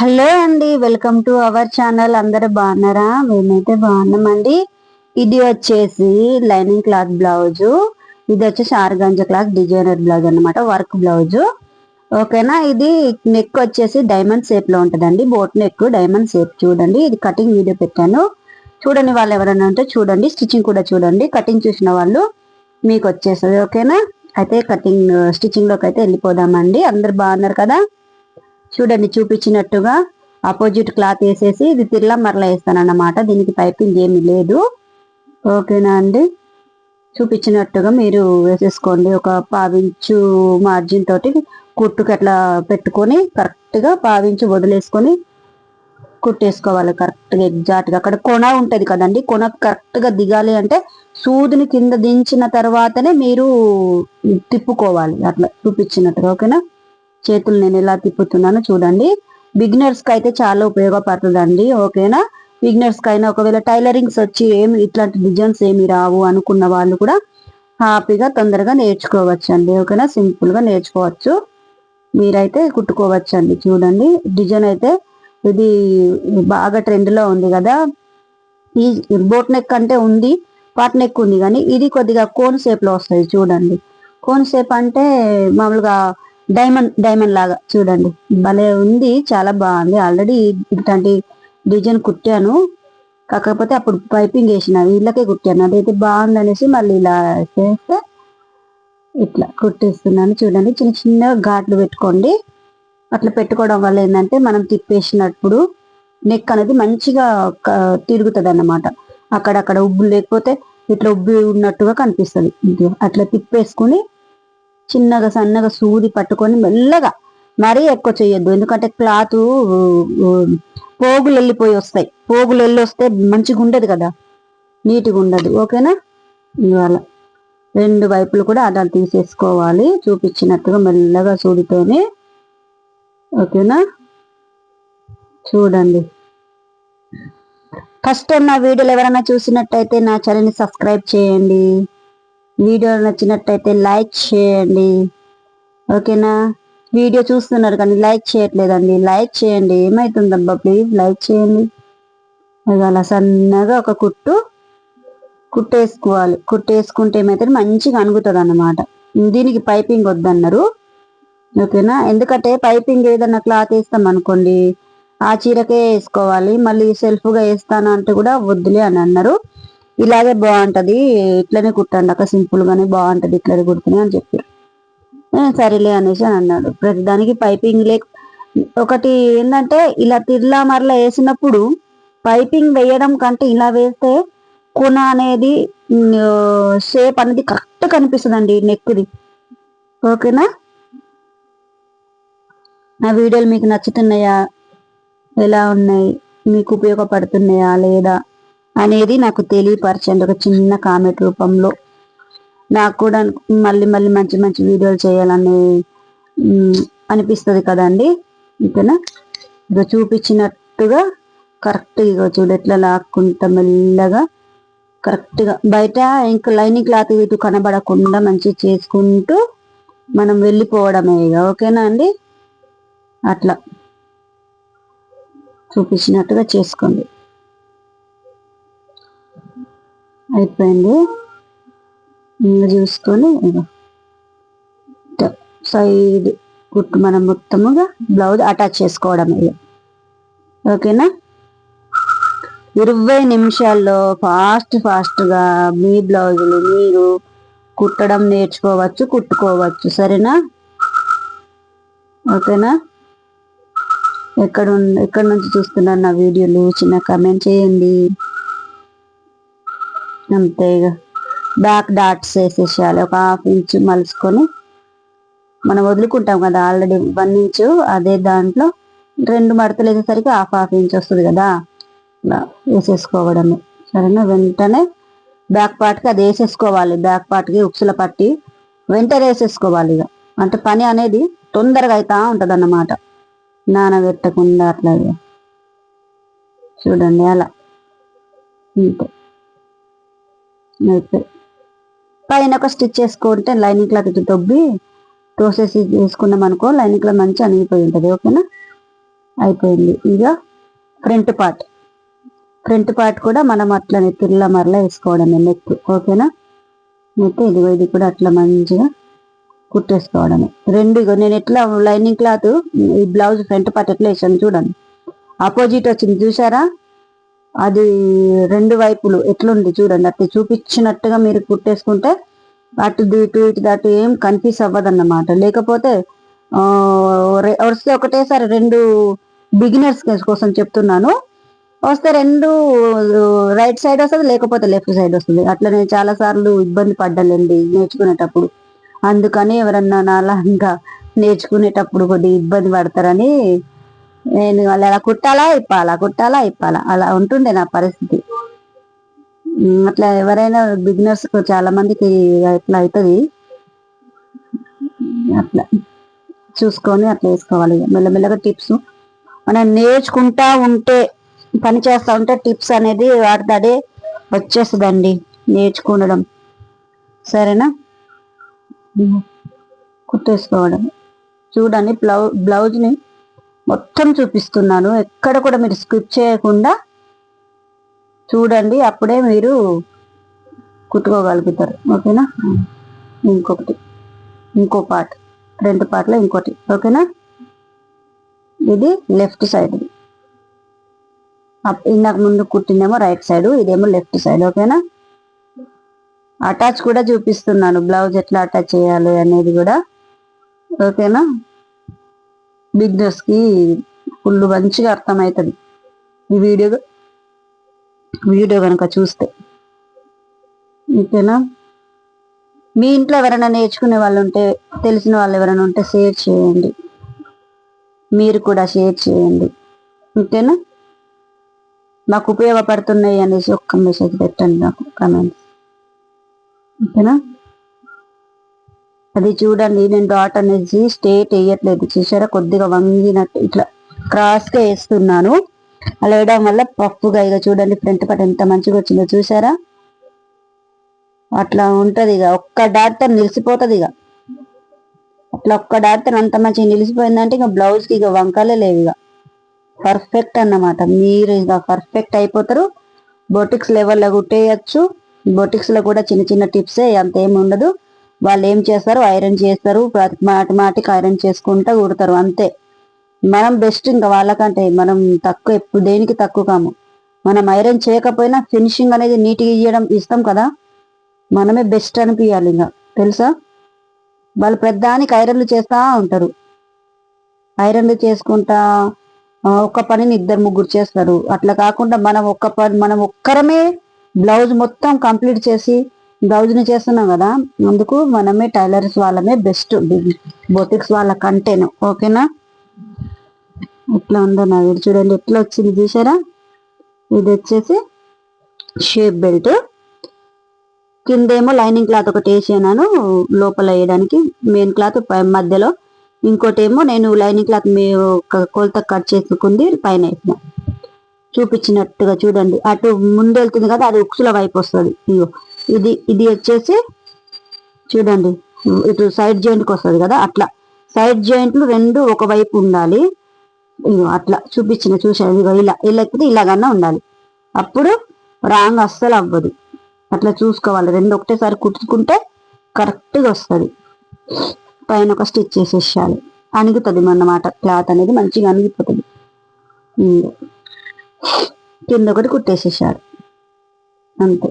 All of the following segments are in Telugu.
హలో అండి వెల్కమ్ టు అవర్ ఛానల్. అందరు బాగున్నారా? మేమైతే బాగున్నామండి. ఇది వచ్చేసి లైనింగ్ క్లాత్ బ్లౌజు. ఇది వచ్చేసి ఆరుగంజ క్లాత్ డిజైనర్ బ్లౌజ్ అనమాట వర్క్ బ్లౌజు. ఓకేనా? ఇది నెక్ వచ్చేసి డైమండ్ షేప్లో ఉంటుందండి. Boat neck diamond shape. చూడండి ఇది కటింగ్ వీడియో పెట్టాను. చూడండి వాళ్ళు ఎవరైనా ఉంటే చూడండి. స్టిచ్చింగ్ కూడా చూడండి. కటింగ్ చూసిన వాళ్ళు మీకు వచ్చేస్తుంది. ఓకేనా? అయితే కటింగ్ స్టిచ్చింగ్లోకి అయితే వెళ్ళిపోదామండి. అందరు బాగున్నారు కదా? చూడండి చూపించినట్టుగా ఆపోజిట్ క్లాత్ వేసేసి ఇది తిరలా మరలా వేస్తాను అన్నమాట దీనికి పైపింగ్ ఏమీ లేదు. ఓకేనా అండి? చూపించినట్టుగా మీరు వేసేసుకోండి. ఒక పావించు మార్జిన్ తోటి కుట్టుకు అట్లా పెట్టుకొని కరెక్ట్గా పావించి వదిలేసుకొని కుట్టేసుకోవాలి కరెక్ట్గా ఎగ్జాక్ట్గా అక్కడ కొన ఉంటుంది కదండి. కొన కరెక్ట్గా దిగాలి అంటే సూదిని కింద దించిన తర్వాతనే మీరు తిప్పుకోవాలి. అట్లా చూపించినట్టుగా ఓకేనా? చేతులు నేను ఎలా తిప్పుతున్నానో చూడండి. బిగినర్స్కి అయితే చాలా ఉపయోగపడుతుందండి ఓకేనా? బిగినర్స్కి అయినా ఒకవేళ టైలరింగ్స్ వచ్చి ఏమి ఇట్లాంటి డిజైన్స్ ఏమి రావు అనుకున్న వాళ్ళు కూడా హ్యాపీగా తొందరగా నేర్చుకోవచ్చు అండి ఓకేనా? సింపుల్గా నేర్చుకోవచ్చు. మీరైతే కుట్టుకోవచ్చు అండి చూడండి. డిజైన్ అయితే ఇది బాగా ట్రెండ్లో ఉంది కదా. ఈ బోట్ నెక్ అంటే ఉంది పాట్ నెక్ ఉంది కానీ ఇది కొద్దిగా కోన్ షేప్లో వస్తుంది చూడండి. కోన్ షేప్ అంటే మామూలుగా డైమండ్ డైమండ్ లాగా చూడండి. భలే ఉంది చాలా బాగుంది. ఆల్రెడీ ఇట్లాంటి డిజైన్ కుట్టాను. కాకపోతే అప్పుడు పైపింగ్ వేసిన వీళ్ళకే కుట్టాను. అదైతే బాగుంది అనేసి మళ్ళీ ఇలా చేస్తే ఇట్లా కుట్టేస్తున్నాను. చూడండి చిన్న చిన్న ఘాట్లు పెట్టుకోండి. అట్లా పెట్టుకోవడం వల్ల ఏంటంటే మనం తిప్పేసినప్పుడు నెక్ అనేది మంచిగా తిరుగుతుంది అన్నమాట అక్కడక్కడ ఉబ్బు లేకపోతే ఇట్లా ఉబ్బి ఉన్నట్టుగా కనిపిస్తుంది. అట్లా తిప్పేసుకుని చిన్నగా సన్నగా సూది పట్టుకొని మెల్లగా మరీ ఎక్కువ చేయొద్దు ఎందుకంటే క్లాత్ పోగులు వెళ్ళిపోయి వస్తాయి. పోగులు వెళ్ళి వస్తే మంచిగా ఉండదు కదా. నీట్గా ఉండదు. ఓకేనా? ఇవాళ రెండు వైపులు కూడా అలా తీసేసుకోవాలి. చూపించినట్టుగా మెల్లగా సూదితోనే. ఓకేనా? చూడండి. ఫస్ట్ నా వీడియోలు ఎవరైనా చూసినట్టయితే నా ఛానల్ని సబ్స్క్రైబ్ చేయండి. వీడియో నచ్చినట్టయితే లైక్ చేయండి. ఓకేనా? వీడియో చూస్తున్నారు కానీ లైక్ చేయట్లేదండి. లైక్ చేయండి. ఏమవుతుందబ్బా ప్లీజ్ లైక్ చేయండి. అలా సన్నగా ఒక కుట్టు కుట్టేసుకోవాలి. కుట్టేసుకుంటే ఏమైతే మంచిగా అనుగుతుంది అన్నమాట దీనికి పైపింగ్ వద్దన్నారు. ఓకేనా? ఎందుకంటే పైపింగ్ ఏదన్నా క్లాత్ వేస్తాం అనుకోండి ఆ చీరకే వేసుకోవాలి. మళ్ళీ సెల్ఫ్గా వేస్తాను అంటే కూడా వద్దులే అని అన్నారు. ఇలాగే బాగుంటది ఇట్లనే కుట్టండి అక్క సింపుల్ గానే బాగుంటది ఇట్లనే కుడుతున్నాయి అని చెప్పారు సరేలే అనేసి అని అన్నాడు. ప్రతిదానికి పైపింగ్ లేక ఒకటి ఏంటంటే ఇలా తిర్లా మరలా వేసినప్పుడు పైపింగ్ వేయడం కంటే ఇలా వేస్తే కొన అనేది షేప్ అనేది కరెక్ట్ కనిపిస్తుందండి నెక్ది ఓకేనా? నా వీడియోలు మీకు నచ్చుతున్నాయా? ఎలా ఉన్నాయి? మీకు ఉపయోగపడుతున్నాయా లేదా? అనేది నాకు తెలియపరచండి ఒక చిన్న కామెంట్ రూపంలో. నాకు కూడా మళ్ళీ మళ్ళీ మంచి మంచి వీడియోలు చేయాలని అనిపిస్తుంది కదండి. ఓకేనా ఇక చూపించినట్టుగా కరెక్ట్గా ఇక చూడు ఎట్లా లాక్కుంటా మెల్లగా. కరెక్ట్గా బయట ఇంకా లైనింగ్ క్లాత్ ఇటు కనబడకుండా మంచి చేసుకుంటూ మనం వెళ్ళిపోవడమే ఇక ఓకేనా అండి? అట్లా. చూపించినట్టుగా చేసుకోండి. అయిపోయింది. ఇంకా చూసుకొని సైడ్ కుట్టు మనం మొత్తముగా బ్లౌజ్ అటాచ్ చేసుకోవడం ఇది ఓకేనా? ఇరవై నిమిషాల్లో ఫాస్ట్ ఫాస్ట్గా మీ బ్లౌజులు మీరు కుట్టడం నేర్చుకోవచ్చు కుట్టుకోవచ్చు. సరేనా? ఓకేనా? ఎక్కడ ఎక్కడ నుంచి చూస్తున్నారు నా వీడియోలు? చిన్న కమెంట్ చేయండి. అంతే ఇక బ్యాక్ డాట్స్ వేసేసేయాలి. ఒక హాఫ్ ఇంచ్ మలుసుకొని మనం వదులుకుంటాం కదా ఆల్రెడీ వన్ ఇంచ్ అదే దాంట్లో రెండు మడతలు వేసేసరికి హాఫ్ హాఫ్ ఇంచ్ వస్తుంది కదా. ఇలా వేసేసుకోవడమే. సరేనా? వెంటనే బ్యాక్ పార్ట్కి అది వేసేసుకోవాలి. బ్యాక్ పార్ట్కి ఉక్సుల పట్టి వెంటనే వేసేసుకోవాలి ఇక. అంటే పని అనేది తొందరగా అవుతా ఉంటుంది అన్నమాట నానబెట్టకుండా అట్లాగే. చూడండి అలా. అంతే. అయితే. పైన ఒక స్టిచ్ చేసుకుంటే లైనింగ్ క్లాత్ ఇటు దొబ్బి తోసేసి వేసుకున్నాం అనుకో లైనింగ్ క్లాత్ మంచిగా అనిగిపోయి ఉంటుంది ఓకేనా? అయిపోయింది. ఇక ఫ్రంట్ పార్ట్. ఫ్రంట్ పార్ట్ కూడా మనం అట్లనే తిల్ల మరలా వేసుకోవడమే నెక్ ఓకేనా? నెక్ ఇదిగో ఇది కూడా అట్లా మంచిగా కుట్టేసుకోవడమే. రెండు ఇగో నేను ఎట్లా లైనింగ్ క్లాత్ ఈ బ్లౌజ్ ఫ్రంట్ పార్ట్ ఎట్లా వేసాను చూడండి. ఆపోజిట్ వచ్చింది చూసారా? అది రెండు వైపులు ఎట్లుంది చూడండి అట్లా చూపించినట్టుగా మీరు కుట్టేసుకుంటే అటు ఇటు ఇటు అటు ఏం కన్ఫ్యూజ్ అవ్వదన్నమాట. లేకపోతే వస్తే ఒకటేసారి రెండు బిగినర్స్ కోసం చెప్తున్నాను. వస్తే రెండు రైట్ సైడ్ వస్తుంది లేకపోతే లెఫ్ట్ సైడ్ వస్తుంది. అట్లా నేను చాలా సార్లు ఇబ్బంది పడ్డానండి నేర్చుకునేటప్పుడు. అందుకని ఎవరన్నా నాలా ఇంకా నేర్చుకునేటప్పుడు కొద్దిగా ఇబ్బంది పడతారని నేను వాళ్ళు అలా కుట్టాలా ఇప్పాలా కుట్టాలా ఇప్పాలా అలా ఉంటుండే నా పరిస్థితి. అట్లా ఎవరైనా బిగినర్స్ చాలా మందికి అట్లా అవుతుంది అట్లా చూసుకొని అట్లా వేసుకోవాలి. ఇక. మెల్లమెల్లగా టిప్స్. మనం నేర్చుకుంటా ఉంటే పని చేస్తా ఉంటే టిప్స్ అనేది వాటిదే వచ్చేస్తుందండి నేర్చుకోవడం సరేనా? కుట్టేసుకోవడం. చూడండి బ్లౌ బ్లౌజ్ని మొత్తం చూపిస్తున్నాను. ఎక్కడ కూడా మీరు స్కిప్ చేయకుండా చూడండి. అప్పుడే మీరు కుట్టుకోగలుగుతారు. ఓకేనా? ఇంకొకటి. ఇంకో పార్ట్ రెండు పార్ట్లో ఇంకోటి. ఓకేనా? ఇది లెఫ్ట్ సైడ్ ఇందాక ముందు కుట్టిందేమో రైట్ సైడ్ ఇదేమో లెఫ్ట్ సైడ్ ఓకేనా? అటాచ్ కూడా చూపిస్తున్నాను. బ్లౌజ్ ఎట్లా అటాచ్ చేయాలి అనేది కూడా. ఓకేనా? బిగ్నర్స్కి ఫుల్ మంచిగా అర్థమవుతుంది ఈ వీడియో వీడియో కనుక చూస్తే. ఓకేనా? మీ ఇంట్లో ఎవరైనా నేర్చుకునే వాళ్ళు ఉంటే తెలిసిన వాళ్ళు ఎవరైనా ఉంటే షేర్ చేయండి. మీరు కూడా షేర్ చేయండి. ఓకేనా? నాకు ఉపయోగపడుతున్నాయి అనేసి ఒక్క మెసేజ్ పెట్టండి నాకు కమెంట్స్. ఓకేనా? అది చూడండి నేను డాట్ అనేది స్టేట్ వేయట్లేదు. చూసారా? కొద్దిగా వంగినట్టు ఇట్లా క్రాస్గా వేస్తున్నాను. అలా వేయడం వల్ల పప్పుగా ఇక చూడండి ఫ్రంట్ పార్ట్ ఎంత మంచిగా వచ్చిందో చూసారా? అట్లా ఉంటది ఇక ఒక్క డాక్టర్ నిలిసిపోతుంది నిలిచిపోతుంది ఇక అట్లా ఒక్క డాక్టర్ అంత మంచిగా నిలిచిపోయిందంటే ఇక బ్లౌజ్కి ఇక వంకలే లేవు ఇక పర్ఫెక్ట్ అన్నమాట. మీరు ఇక పర్ఫెక్ట్ అయిపోతారు. బొటిక్స్ లెవెల్లో కుట్టేయచ్చు. బొటిక్స్లో కూడా చిన్న చిన్న టిప్సే అంత ఏమి ఉండదు. వాళ్ళు ఏం చేస్తారు ఐరన్ చేస్తారు ప్రతి మాటి మాటికి ఐరన్ చేసుకుంటా కుడతారు అంతే. మనం బెస్ట్ ఇంకా వాళ్ళకంటే మనం తక్కువ ఎప్పుడు దేనికి తక్కువ కాము. మనం ఐరన్ చేయకపోయినా ఫినిషింగ్ అనేది నీట్గా ఇవ్వడం ఇస్తాం కదా. మనమే బెస్ట్ అనిపించాలి ఇంకా. తెలుసా? వాళ్ళు ప్రతిదానికి ఐరన్లు చేస్తా ఉంటారు. ఐరన్లు చేసుకుంటా ఒక్క పనిని ఇద్దరు ముగ్గురు చేస్తారు. అట్లా కాకుండా మనం ఒక్క పని మనం ఒక్కరమే బ్లౌజ్ మొత్తం కంప్లీట్ చేసి బ్లౌజ్ని చేస్తున్నాం కదా అందుకు మనమే టైలర్స్ వాళ్ళమే బెస్ట్. బొటిక్స్ వాళ్ళ కంటేను ఓకేనా? ఎట్లా ఉందో నా వీడు చూడండి. ఎట్లా వచ్చింది చూసారా? ఇది వచ్చేసి షేప్ బెల్ట్. కిందేమో లైనింగ్ క్లాత్ ఒకటి వేసాను లోపల వేయడానికి మెయిన్ క్లాత్ మధ్యలో. ఇంకోటేమో నేను లైనింగ్ క్లాత్ మీ ఒక కొలత కట్ చేసుకుంది పైన వేసిన. చూపించినట్టుగా చూడండి. అటు ముందు వెళ్తుంది కదా అది ఉక్సుల వైపు వస్తుంది. ఇగో. ఇది ఇది వచ్చేసి చూడండి ఇటు సైడ్ జాయింట్కి వస్తుంది కదా అట్లా. సైడ్ జాయింట్లు రెండు ఒక వైపు ఉండాలి. ఇగో అట్లా చూపించిన చూసాను ఇగో ఇలా లేకపోతే ఇలాగన్నా ఉండాలి. అప్పుడు రాంగ్ అస్సలు అవ్వదు. అట్లా చూసుకోవాలి. రెండు ఒకటేసారి కుట్టుకుంటే కరెక్ట్గా వస్తుంది. పైన ఒక స్టిచ్ చేసేసాలి అణిగుతుంది అన్నమాట క్లాత్ అనేది మంచిగా అణిగిపోతుంది. కింద ఒకటి కుట్టేసేసారు అంతే.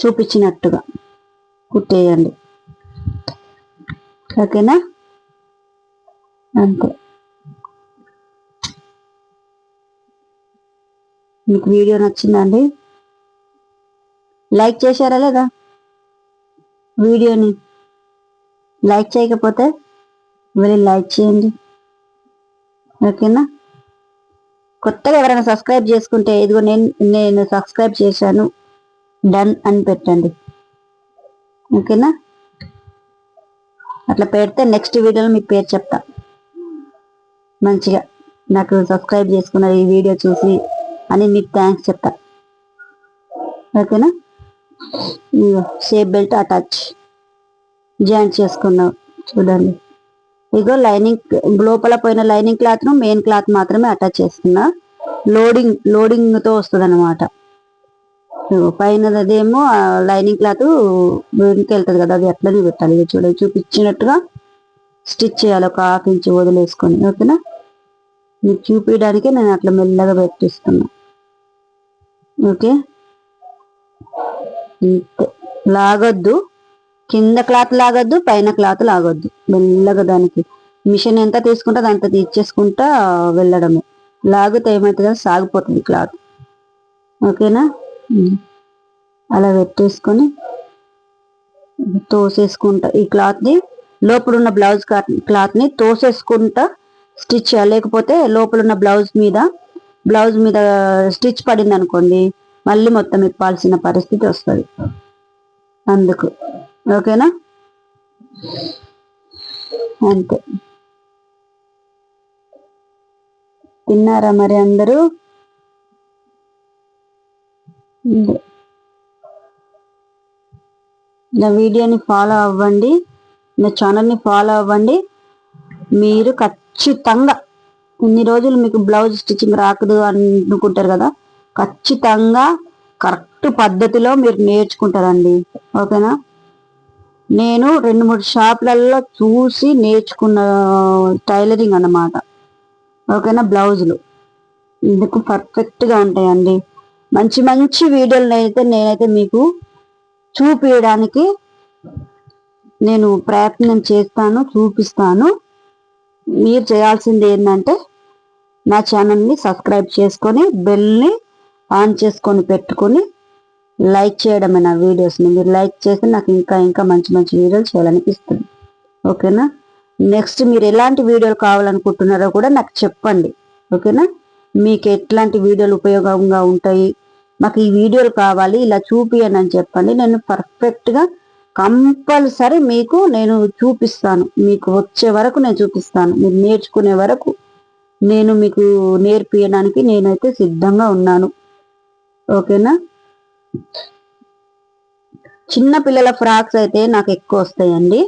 చూపించినట్టుగా కుట్టేయండి. ఓకేనా? అంతే. మీకు వీడియో నచ్చిందండి? లైక్ చేశారా లేదా? వీడియోని లైక్ చేయకపోతే వెళ్ళి లైక్ చేయండి. ఓకేనా? కొత్తగా ఎవరైనా సబ్స్క్రైబ్ చేసుకుంటే ఇదిగో నేను నేను సబ్స్క్రైబ్ చేశాను. డన్ అని పెట్టండి. ఓకేనా? అట్లా పెడితే నెక్స్ట్ వీడియోలో మీ పేరు చెప్తా. మంచిగా. నాకు సబ్స్క్రైబ్ చేసుకున్నారు ఈ వీడియో చూసి అని మీకు థ్యాంక్స్ చెప్తా. ఓకేనా? షేప్ బెల్ట్ అటాచ్ జాయింట్ చేసుకున్నాం చూడండి. ఇగో లైనింగ్ లోపల పోయిన లైనింగ్ క్లాత్ను మెయిన్ క్లాత్ మాత్రమే అటాచ్ చేస్తున్నా. లోడింగ్ లోడింగ్తో వస్తుంది అనమాట పైన అదేమో లైనింగ్ క్లాత్ వెనక్కి వెళ్తుంది కదా అది ఎట్లనే పెట్టాలి. ఇది చూడ చూపించినట్టుగా స్టిచ్ చేయాలి ఒక హాఫ్ ఇంచ్ వదిలేసుకొని ఓకేనా? మీకు చూపించడానికి నేను అట్లా మెల్లగా పెట్టిస్తున్నా. ఓకే? లాగొద్దు. కింద క్లాత్ లాగొద్దు పైన క్లాత్ లాగొద్దు. మెల్లగా దానికి మిషన్ ఎంత తీసుకుంటే అంత తీసేసుకుంటా వెళ్ళడమే. లాగితే ఏమవుతుంది సాగిపోతుంది క్లాత్. ఓకేనా? అలా పెట్టేసుకొని తోసేసుకుంటా. ఈ క్లాత్ని లోపల ఉన్న బ్లౌజ్ క్లాత్ని తోసేసుకుంటా స్టిచ్ చేయాలి. లేకపోతే లోపల ఉన్న బ్లౌజ్ మీద బ్లౌజ్ మీద స్టిచ్ పడింది అనుకోండి మళ్ళీ మొత్తం ఇప్పాల్సిన పరిస్థితి వస్తుంది. అందుకు. ఓకేనా? అంతే. తిన్నారా మరి అందరూ? నా వీడియోని ఫాలో అవ్వండి. నా ఛానల్ని ఫాలో అవ్వండి. మీరు ఖచ్చితంగా ఇన్ని రోజులు మీకు బ్లౌజ్ స్టిచ్చింగ్ రాకదు అనుకుంటారు కదా? ఖచ్చితంగా కరెక్ట్ పద్ధతిలో మీరు నేర్చుకుంటారండి. ఓకేనా? నేను రెండు మూడు షాపులలో చూసి నేర్చుకున్న టైలరింగ్ అన్నమాట. ఓకేనా? బ్లౌజులు. ఇందుకు పర్ఫెక్ట్గా ఉంటాయండి. మంచి మంచి వీడియోలు అయితే నేనైతే మీకు చూపించడానికి నేను ప్రయత్నం చేస్తాను చూపిస్తాను. మీరు చేయాల్సింది ఏంటంటే నా ఛానల్ని సబ్స్క్రైబ్ చేసుకొని బెల్ని ఆన్ చేసుకొని పెట్టుకొని లైక్ చేయడమే నా వీడియోస్ని. మీరు లైక్ చేస్తే నాకు ఇంకా ఇంకా మంచి మంచి వీడియోలు చేయాలనిపిస్తుంది. ఓకేనా? నెక్స్ట్ మీరు ఎలాంటి వీడియోలు కావాలనుకుంటున్నారో కూడా నాకు చెప్పండి. ఓకేనా? మీకు ఎట్లాంటి వీడియోలు ఉపయోగంగా ఉంటాయి? మాకు ఈ వీడియోలు కావాలి ఇలా చూపియండి అని చెప్పండి. నేను పర్ఫెక్ట్గా కంపల్సరీ మీకు నేను చూపిస్తాను. మీకు వచ్చే వరకు నేను చూపిస్తాను. మీరు నేర్చుకునే వరకు నేను మీకు నేర్పించడానికి నేనైతే సిద్ధంగా ఉన్నాను. ఓకేనా? చిన్న పిల్లల ఫ్రాక్స్ అయితే నాకు ఎక్కువ వస్తాయండి.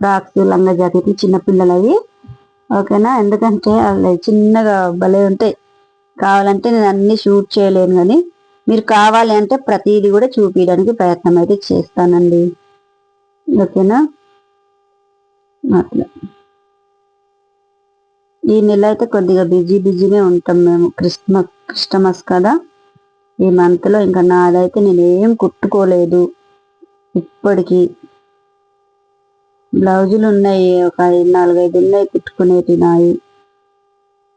ఫ్రాక్స్ లంగా జాకెట్లు చిన్న పిల్లలవి. ఓకేనా? ఎందుకంటే అవి చిన్నగా భలే ఉంటాయి. కావాలంటే నేను అన్ని షూట్ చేయలేను కానీ మీరు కావాలి అంటే ప్రతిదీ కూడా చూపించడానికి ప్రయత్నం అయితే చేస్తానండి. ఓకేనా? అట్లా ఈ నెల అయితే కొద్దిగా బిజీ బిజీనే ఉంటాం మేము. క్రిస్మస్ క్రిస్టమస్ కదా. ఈ మంత్లో ఇంకా నాదైతే నేను ఏం కుట్టుకోలేదు. ఇప్పటికి బ్లౌజులు ఉన్నాయి ఒక ఐదు నాలుగైదు ఉన్నాయి కుట్టుకునేవి నాయి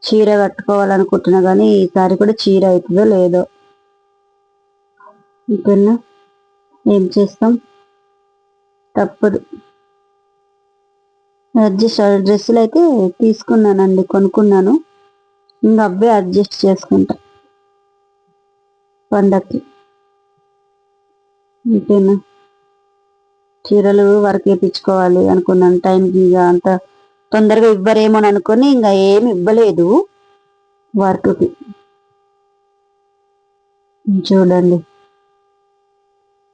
చీర కట్టుకోవాలనుకుంటున్నా కానీ ఈసారి కూడా చీర అవుతుందో లేదో. ఇంకన్నా ఏం చేస్తాం? తప్పదు. అడ్జస్ట్ డ్రెస్సులు అయితే తీసుకున్నానండి కొనుక్కున్నాను. ఇంకా అవ్వే అడ్జస్ట్ చేసుకుంటా. పండక్కి. ఇంకేనా చీరలు వర్క్ వేయించుకోవాలి అనుకున్నాను. టైంకి ఇక అంతా తొందరగా ఇవ్వరేమో అని అనుకొని ఇంకా ఏమి ఇవ్వలేదు వర్క్కి. చూడండి.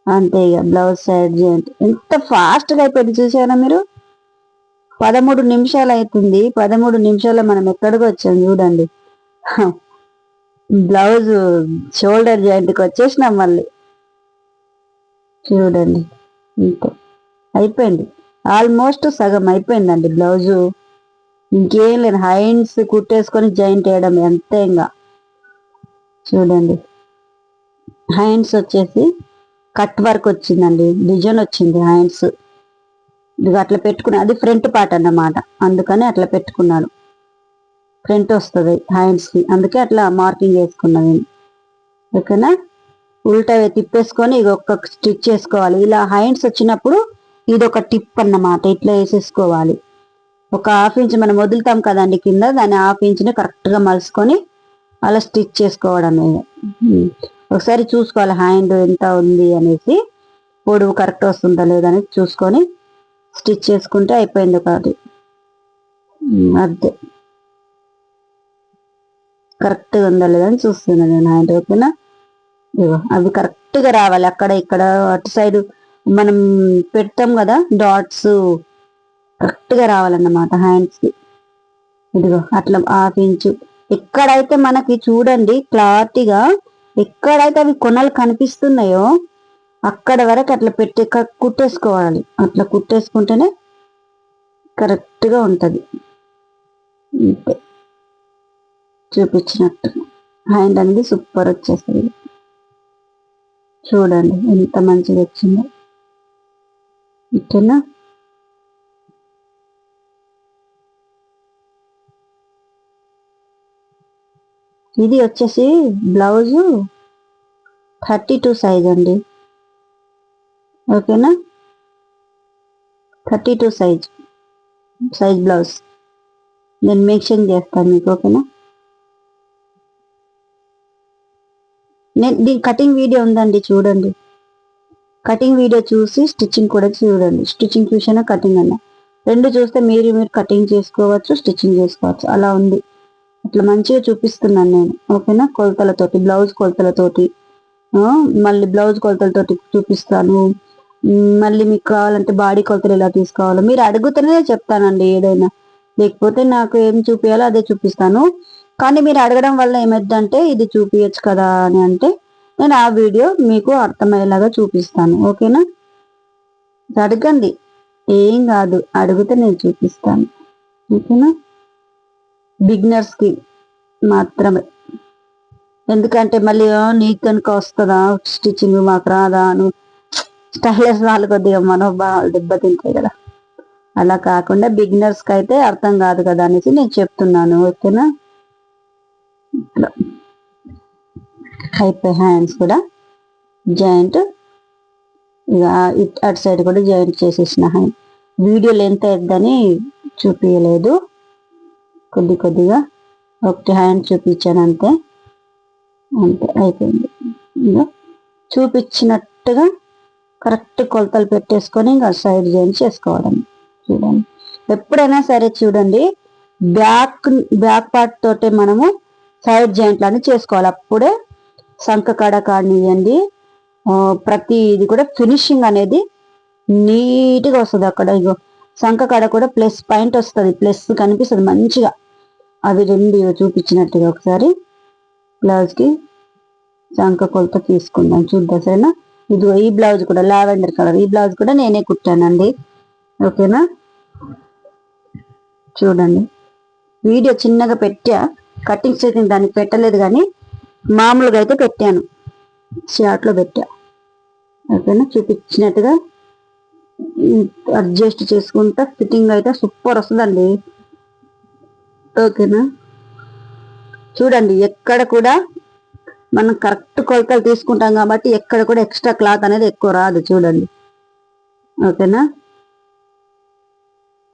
అంతే ఇక బ్లౌజ్ సైడ్ చేయండి. ఎంత ఫాస్ట్గా అయిపోయింది చూసారా మీరు? పదమూడు నిమిషాలు అవుతుంది. పదమూడు నిమిషాల్లో మనం ఎక్కడికి వచ్చాం చూడండి. బ్లౌజ్ షోల్డర్ జాయింట్కి వచ్చేసినాం మళ్ళీ. చూడండి. ఇంతే అయిపోయింది. ఆల్మోస్ట్ సగం అయిపోయిందండి బ్లౌజు. ఇంకేం లేదు హైండ్స్ కుట్టేసుకొని జాయింట్ వేయడం అంతే ఇంకా చూడండి. హ్యాండ్స్ వచ్చేసి కట్ వర్క్ వచ్చిందండి డిజైన్ వచ్చింది హ్యాండ్స్ ఇది అట్లా పెట్టుకున్నా అది ఫ్రంట్ పార్ట్ అన్నమాట. అందుకని అట్లా పెట్టుకున్నాను. ఫ్రంట్ వస్తుంది హ్యాండ్స్కి అందుకే అట్లా మార్కింగ్ వేసుకున్నా నేను. ఓకేనా? ఉల్టా తిప్పేసుకొని ఇది ఒక్క స్టిచ్ చేసుకోవాలి. ఇలా హ్యాండ్స్ వచ్చినప్పుడు ఇది ఒక టిప్ అన్నమాట. ఇట్లా వేసేసుకోవాలి. ఒక హాఫ్ ఇంచ్ మనం వదులుతాం కదండి కింద దాన్ని హాఫ్ ఇంచ్ని కరెక్ట్గా మలుసుకొని అలా స్టిచ్ చేసుకోవడం ఒకసారి చూసుకోవాలి హ్యాండ్ ఎంత ఉంది అనేసి. పొడవు కరెక్ట్ వస్తుందా లేదనేసి చూసుకొని స్టిచ్ చేసుకుంటే అయిపోయింది ఒకటి అంతే కరెక్ట్గా ఉందా లేదని చూస్తున్నాను నేను హ్యాండ్ ఓకేనా ఇగో అవి కరెక్ట్గా రావాలి. అక్కడ ఇక్కడ అటు సైడ్ మనం పెడతాం కదా డాట్స్ కరెక్ట్గా రావాలన్నమాట హ్యాండ్స్కి ఇదిగో అట్లా హాఫ్ ఇంచు ఎక్కడైతే మనకి చూడండి క్లారిటీగా ఎక్కడైతే అవి కొనలు కనిపిస్తున్నాయో అక్కడ వరకు అట్లా పెట్టి కుట్టేసుకోవాలి. అట్లా కుట్టేసుకుంటేనే కరెక్ట్గా ఉంటుంది. అంతే చూపించినట్టు. హ్యాండ్ అనేది సూపర్ వచ్చేస్తుంది. చూడండి ఎంత మంచిగా వచ్చిందో. ఓకేనా ఇది వచ్చేసి బ్లౌజు థర్టీ టూ సైజ్ అండి. ఓకేనా? Thirty two size size blouse. నేను మెన్షన్ చేస్తాను మీకు ఓకేనా? నేను దీని కటింగ్ వీడియో ఉందండి చూడండి. కటింగ్ వీడియో చూసి స్టిచ్చింగ్ కూడా చూడండి. స్టిచ్చింగ్ చూసినా కటింగ్ అన్న. రెండు చూస్తే మీరు మీరు కటింగ్ చేసుకోవచ్చు స్టిచ్చింగ్ చేసుకోవచ్చు. అలా ఉంది. అట్లా మంచిగా చూపిస్తున్నాను నేను. ఓకేనా? కొలతలతోటి బ్లౌజ్ కొలతలతోటి. మళ్ళీ బ్లౌజ్ కొలతలతోటి చూపిస్తాను. మళ్ళీ మీకు కావాలంటే బాడీ కొలతలు ఎలా తీసుకోవాలో మీరు అడుగుతూనే చెప్తానండి ఏదైనా. లేకపోతే నాకు ఏం చూపించాలో అదే చూపిస్తాను. కానీ మీరు అడగడం వల్ల ఏమైందంటే ఇది చూపించచ్చు కదా అని అంటే నేను ఆ వీడియో మీకు అర్థమయ్యేలాగా చూపిస్తాను. ఓకేనా? అడగండి. ఏం కాదు. అడిగితే నేను చూపిస్తాను. ఓకేనా? బిగ్నర్స్కి మాత్రమే. ఎందుకంటే మళ్ళీ నీకు కనుక వస్తుందా? స్టిచ్చింగ్ మాకు రాదా? అని స్టైలర్స్ వాళ్ళు కొద్దిగా మనోభావాలు దెబ్బతింటాయి కదా. అలా కాకుండా బిగ్నర్స్కి అయితే అర్థం కాదు కదా అనేసి నేను చెప్తున్నాను. ఓకేనా? ఇట్లా. అయిపోయి హ్యాండ్స్ కూడా. జాయింట్ ఇక ఇట్ అటు సైడ్ కూడా జాయింట్ చేసేసిన హ్యాండ్ వీడియో లెంత్ అవుతుందని చూపించలేదు కొద్ది కొద్దిగా ఒకటి హ్యాండ్ చూపించాను అంతే. అంతే అయిపోయింది. ఇంకా చూపించినట్టుగా కరెక్ట్ కొలతలు పెట్టేసుకొని ఇంకా సైడ్ జాయిన్ చేసుకోవడం. చూడండి. ఎప్పుడైనా సరే చూడండి బ్యాక్ బ్యాక్ పార్ట్ తోటే మనము సైడ్ జాయింట్లు అని చేసుకోవాలి. అప్పుడే సంక కాడ కానివ్వండి ప్రతి ఇది కూడా ఫినిషింగ్ అనేది నీట్గా వస్తుంది అక్కడ. ఇగో సంక కాడ కూడా ప్లస్ పాయింట్ వస్తుంది. ప్లస్ కనిపిస్తుంది మంచిగా. అవి రెండు ఇగో చూపించినట్టుగా ఒకసారి. బ్లౌజ్కి శంఖ కొలత తీసుకుందాం చూద్దాం సరేనా? ఇదిగో ఈ బ్లౌజ్ కూడా లావెండర్ కలర్. ఈ బ్లౌజ్ కూడా నేనే కుట్టానండి. ఓకేనా? చూడండి. వీడియో చిన్నగా పెట్టా. కటింగ్ చేసిన దానికి పెట్టలేదు కానీ మామూలుగా అయితే పెట్టాను. షార్ట్లో పెట్టా. ఓకేనా చూపించినట్టుగా అడ్జస్ట్ చేసుకుంటా. ఫిట్టింగ్ అయితే సూపర్ వస్తుందండి. ఓకేనా? చూడండి ఎక్కడ కూడా మనం కరెక్ట్ కొలతలు తీసుకుంటాం కాబట్టి ఎక్కడ కూడా ఎక్స్ట్రా క్లాత్ అనేది ఎక్కువ రాదు. చూడండి. ఓకేనా?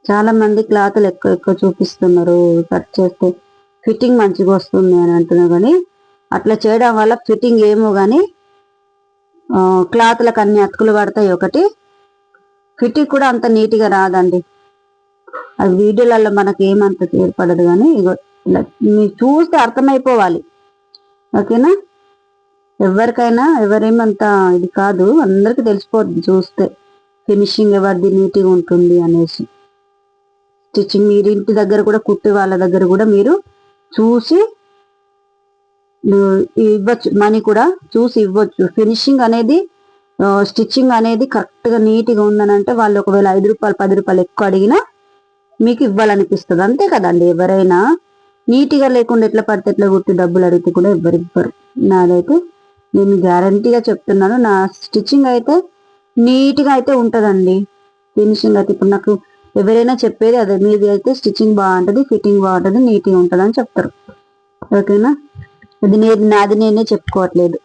చాలా మంది క్లాతులు ఎక్కువ ఎక్కువ చూపిస్తున్నారు. కట్ చేస్తే ఫిట్టింగ్ మంచిగా వస్తుంది అని అంటున్నారు కానీ అట్లా చేయడం వల్ల ఫిట్టింగ్ ఏమో కానీ క్లాత్లకు అన్ని అతుకులు పడతాయి ఒకటి. ఫిట్టింగ్ కూడా అంత నీట్గా రాదండి. అది వీడియోలలో మనకి ఏమంత ఏర్పడదు కానీ ఇగో ఇలా మీరు చూస్తే అర్థమైపోవాలి. ఓకేనా? ఎవరికైనా ఎవరేమంత ఇది కాదు అందరికీ తెలిసిపోద్ది చూస్తే. ఫినిషింగ్ ఎవరిది నీట్గా ఉంటుంది అనేసి. స్టిచ్చింగ్ మీరు ఇంటి దగ్గర కూడా కుట్టి వాళ్ళ దగ్గర కూడా మీరు చూసి ఇవ్వచ్చు మనీ కూడా చూసి ఇవ్వచ్చు. ఫినిషింగ్ అనేది స్టిచ్చింగ్ అనేది కరెక్ట్గా నీట్గా ఉందని అంటే వాళ్ళు ఒకవేళ ఐదు రూపాయలు పది రూపాయలు ఎక్కువ అడిగినా మీకు ఇవ్వాలనిపిస్తుంది. అంతే కదండి ఎవరైనా నీట్గా లేకుండా ఎట్లా పడితే ఎట్లా కుట్టి డబ్బులు అడిగితే కూడా ఇవ్వరు ఇవ్వరు. నాదైతే నేను గ్యారంటీగా చెప్తున్నాను నా స్టిచ్చింగ్ అయితే నీట్గా అయితే ఉంటుందండి. ఫినిషింగ్ అయితే ఇప్పుడు నాకు ఎవరైనా చెప్పేది అదే మీది అయితే స్టిచ్చింగ్ బాగుంటుంది ఫిట్టింగ్ బాగుంటుంది నీట్గా ఉంటుంది అని చెప్తారు. ఓకేనా? ఇది నేను నాది నేనే చెప్పుకోవట్లేదు.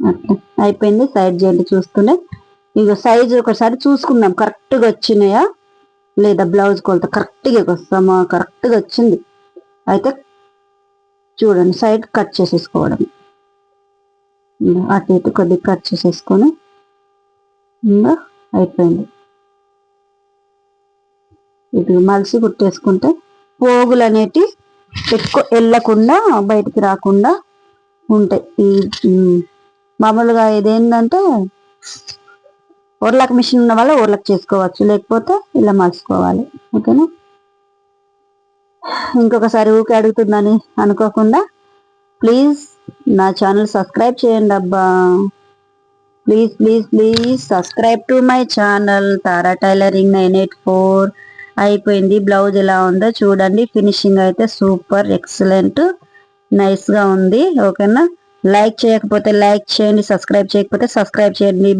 అట్లా అయిపోయింది. సైడ్ చేయండి చూస్తూనే. ఇక సైజు ఒకసారి చూసుకుందాం. కరెక్ట్గా వచ్చినాయా? లేదా బ్లౌజ్ కొలత కరెక్ట్గా వస్తామా? కరెక్ట్గా వచ్చింది. అయితే చూడండి సైడ్ కట్ చేసేసుకోవడం. అటు ఇటు కొద్దిగా కట్ చేసేసుకొని. ఇంకా అయిపోయింది. ఇది మలిసి కుట్టేసుకుంటే పోగులు అనేటివి ఎక్కువ వెళ్ళకుండా బయటికి రాకుండా ఉంటాయి ఈ మామూలుగా ఇదేంటంటే ఓర్లాక్ మిషన్ ఉన్న వాళ్ళు ఓర్లాక్ చేసుకోవచ్చు. లేకపోతే ఇలా మార్చుకోవాలి. ఓకేనా? ఇంకొకసారి ఊకే అడుగుతుందని అనుకోకుండా ప్లీజ్ నా ఛానల్ సబ్స్క్రైబ్ చేయండి అబ్బా. Please please please subscribe to my channel Tara tailoring nine eight four. అయిపోయింది. బ్లౌజ్ ఎలా ఉందో చూడండి. ఫినిషింగ్ అయితే సూపర్ ఎక్సలెంట్ నైస్గా ఉంది. ఓకేనా? లైక్ చేయకపోతే లైక్ చేయండి సబ్స్క్రైబ్ చేయకపోతే సబ్స్క్రైబ్ చేయండి.